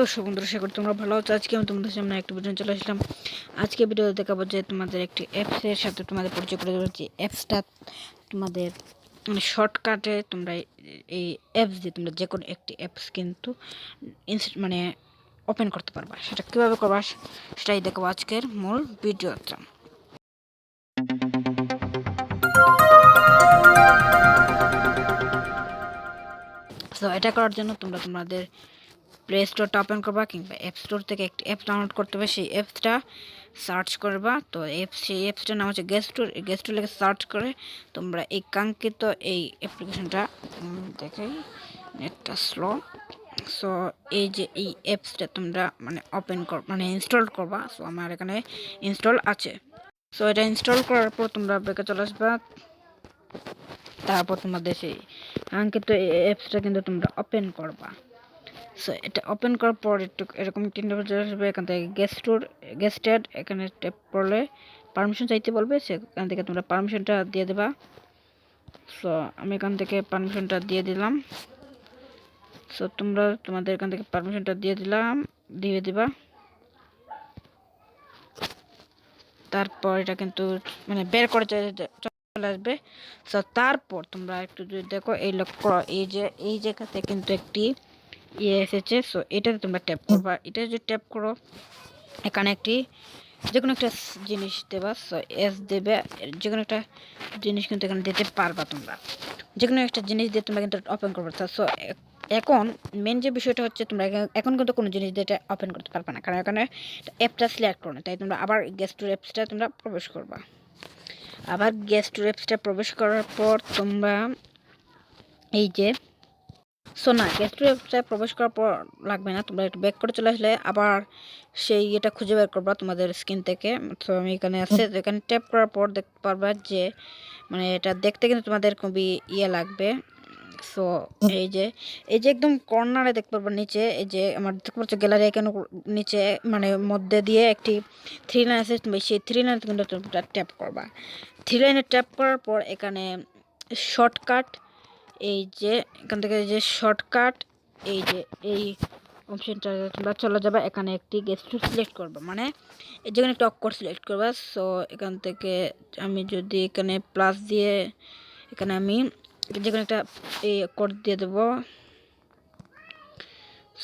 দর্শক বন্ধুরা আশা করি তোমরা ভালো আছো? আজকে আমি তোমাদের সামনে একটা ভিডিও চলে আসলাম। আজকে ভিডিও দেখাবো যে তোমাদের একটি অ্যাপসের সাথে তোমাদের পরিচয় করে দেবো যে অ্যাপসটা তোমাদের মানে শর্টকাটে তোমরা এই অ্যাপস দিয়ে তোমরা যে কোনো একটি অ্যাপস কিন্তু মানে ওপেন করতে পারবা। সেটা কীভাবে করবা? সেটাই দেখাবো আজকের মূল ভিডিওটা তো এটা করার জন্য তোমরা তোমাদের প্লে স্টোরটা ওপেন করবা কিংবা অ্যাপ স্টোর থেকে একটি অ্যাপ ডাউনলোড করতে হবে। সেই অ্যাপসটা সার্চ করবা। তো অ্যাপ সেই অ্যাপসটার নাম হচ্ছে গেস্ট গেস্ট লেগে সার্চ করে তোমরা এই কাঙ্ক্ষিত এই অ্যাপ্লিকেশনটা দেখাই। নেটটা স্লো সো এই যে এই অ্যাপসটা তোমরা মানে ওপেন কর মানে ইনস্টল করবা। সো আমার এখানে ইনস্টল আছে। সো এটা ইনস্টল করার পর তোমরা ব্যাকে চলে আসবা। তারপর তোমাদের সেই কাঙ্ক্ষিত এই অ্যাপসটা কিন্তু তোমরা ওপেন করবা। সো এটা ওপেন করার পর একটু এরকম তিন চলে আসবে, এখান থেকে গেস্টুর গেস্টেড এখানে ট্যাপ করলে পারমিশন চাইতে বলবে সেখান থেকে তোমরা পারমিশনটা দিয়ে দেবা। সো আমি এখান থেকে পারমিশনটা দিয়ে দিলাম। সো তোমরা তোমাদের এখান থেকে পারমিশনটা দিয়ে দিলাম, দিয়ে দিবা। তারপর এটা কিন্তু মানে বের করে চলে আসবে। সো তারপর তোমরা একটু যদি দেখো, এই লক্ষ্য, এই যে, এই জায়গাতে কিন্তু একটি ইয়ে এসেছে সো এটাতে তোমরা ট্যাপ করবা। এটা যদি ট্যাপ করো, এখানে একটি যে কোনো একটা জিনিস দেবা। সো এস দেবে। যে কোনো একটা জিনিস কিন্তু এখানে দিতে পারবা তোমরা। যে কোনো একটা জিনিস দিয়ে তোমরা কিন্তু ওপেন করবে। সো এখন মেন যে বিষয়টা হচ্ছে, তোমরা এখন- কিন্তু কোনো জিনিস দিয়ে এটা ওপেন করতে পারবে না। কারণ এখানে অ্যাপটা সিলেক্ট করো না। তাই তোমরা আবার গেস্ট টু অ্যাপসটা তোমরা প্রবেশ করবা। আবার গেস্ট টু অ্যাপসটা প্রবেশ করার পর তোমরা এই যে সো না গেস্ট ওয়েবসাইট প্রবেশ করার পর লাগবে না তোমরা একটু ব্যাক করে চলে আসলে আবার সেই এটা খুঁজে বের করবা তোমাদের স্ক্রিন থেকে। তো আমি এখানে আছে তো এখানে ট্যাপ করার পর দেখতে পারবা যে মানে এটা দেখতে কিন্তু তোমাদের খুবই ইয়ে লাগবে। সো এই যে এই যে একদম কর্নারে দেখতে পারবা নিচে এই যে আমার দেখতে পাচ্ছ গ্যালারি এখানে নিচে মানে মধ্যে দিয়ে একটি থ্রি লাইন আছে তুমি সেই থ্রি লাইনে কিন্তু ট্যাপ করবা। থ্রি লাইনে ট্যাপ করার পর এখানে শর্টকাট এই যে, এখান থেকে যে শর্টকাট এই যে এই অপশনটা তোমরা চলে যাবে, এখানে একটি গেস্ট সিলেক্ট করবে। মানে এই যেখানে একটা অক্ষর সিলেক্ট করবে। সো এখান থেকে আমি যদি এখানে প্লাস দিয়ে, এখানে আমি যে কোনো একটা এই কোড দিয়ে দেবো।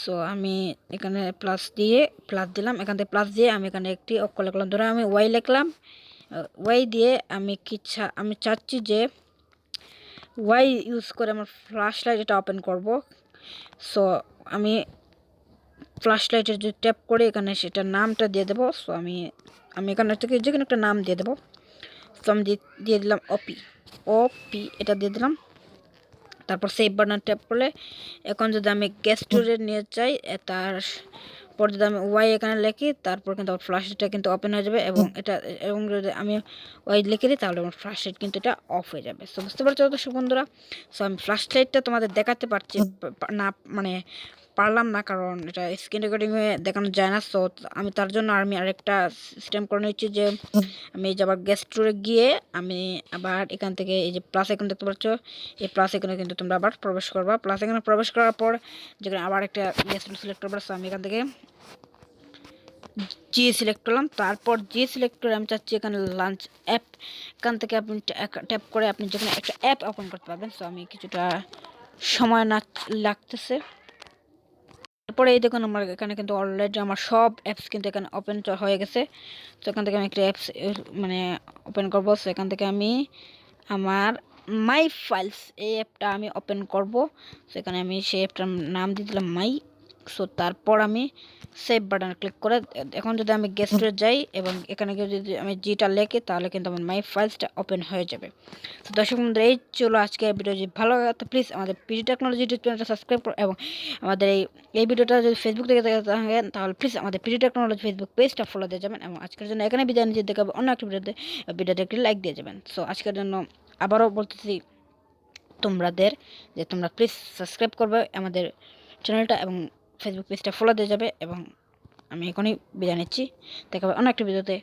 সো আমি এখানে প্লাস দিয়ে প্লাস দিলাম। এখান থেকে প্লাস দিয়ে আমি এখানে একটি অক্ষর লিখলাম। ধরো আমি ওয়াই লিখলাম। ওয়াই দিয়ে আমি কি আমি চাচ্ছি যে ওয়াই ইউজ করে আমার ফ্ল্যাশ লাইট এটা ওপেন করব? সো আমি ফ্ল্যাশ লাইটের যে ট্যাপ করে এখানে সেটা নামটা দিয়ে দেবো। সো আমি আমি এখানে থেকে যে কোনো একটা নাম দিয়ে দেবো। সো আমি দিয়ে- দিলাম ওপি ওপি এটা দিয়ে দিলাম। তারপর সেভ বাটন ট্যাপ করলে এখন যদি আমি গ্যাস স্টোরেজ নিয়ে এ তার পর যদি আমি ওয়াই এখানে লিখি তারপর কিন্তু আমার ফ্ল্যাশ রেটটা কিন্তু ওপেন হয়ে যাবে এবং এটা এবং যদি আমি ওয়াই লিখে দিই তাহলে আমার ফ্ল্যাশ লাইট কিন্তু এটা অফ হয়ে যাবে। সো বুঝতে পারছ তো বন্ধুরা? সো আমি ফ্ল্যাশ লাইটটা তোমাদের দেখাতে পারছি না মানে পারলাম না, কারণ এটা স্ক্রিন রেকর্ডিংয়ে দেখানো যায় না সো আমি তার জন্য আমি আরেকটা সিস্টেম করে নিচ্ছি যে আমি যে আবার গ্যাস স্টোরে গিয়ে আমি আবার এখান থেকে এই যে প্লাস এখন দেখতে পাচ্ছ, এই প্লাস এখানে কিন্তু তোমরা আবার প্রবেশ করবা। প্লাস এখানে প্রবেশ করার পর যেখানে আবার একটা গ্যাস সিলেক্ট করবা সো আমি এখান থেকে জি সিলেক্ট করলাম। তারপর জি সিলেক্ট করে আমি চাচ্ছি এখানে লাঞ্চ অ্যাপ এখান থেকে আপনি ট্যাপ করে আপনি যেখানে একটা অ্যাপ ওপেন করতে পারবেন সো আমি কিছুটা সময় না লাগতেছে। তারপরে এই দেখুন আমার এখানে কিন্তু অলরেডি আমার সব অ্যাপস কিন্তু এখানে ওপেন হয়ে গেছে। তো এখান থেকে আমি একটা অ্যাপস মানে ওপেন করব। সো এখান থেকে আমি আমার মাই ফাইলস এই অ্যাপটা আমি ওপেন করব। সেখানে আমি সেই অ্যাপটার নাম দিয়ে দিলাম মাই সো তারপর আমি সেভ বাটন ক্লিক করে এখন যদি আমি গেস্টে যাই এবং এখানে গিয়ে যদি আমি জিটা লেখি তাহলে কিন্তু আমার মাই ফাইলসটা ওপেন হয়ে যাবে। তো দর্শক বন্ধুরা এই চলো আজকে ভিডিও যদি ভালো লাগে তো প্লিজ আমাদের পিজি টেকনোলজি ইউটিউব চ্যানেলটা সাবস্ক্রাইব করো এবং আমাদের এই এই ভিডিওটা যদি ফেসবুক থেকে দেখে থাকেন তাহলে প্লিজ আমাদের পিজি টেকনোলজি ফেসবুক পেজটা ফলো দিয়ে যাবেন এবং আজকের জন্য এখানে বিদায় নিয়ে দেখাবো অন্য একটা ভিডিওতে ভিডিওতে একটি লাইক দিয়ে যাবেন। সো আজকের জন্য আবারও বলতেছি তোমাদের যে তোমরা প্লিজ সাবস্ক্রাইব করবে আমাদের চ্যানেলটা এবং ফেসবুক পেজটা ফলো দিয়ে যাবে এবং আমি এখনই বিদায় নিচ্ছি। দেখাবে অন্য একটা ভিডিওতে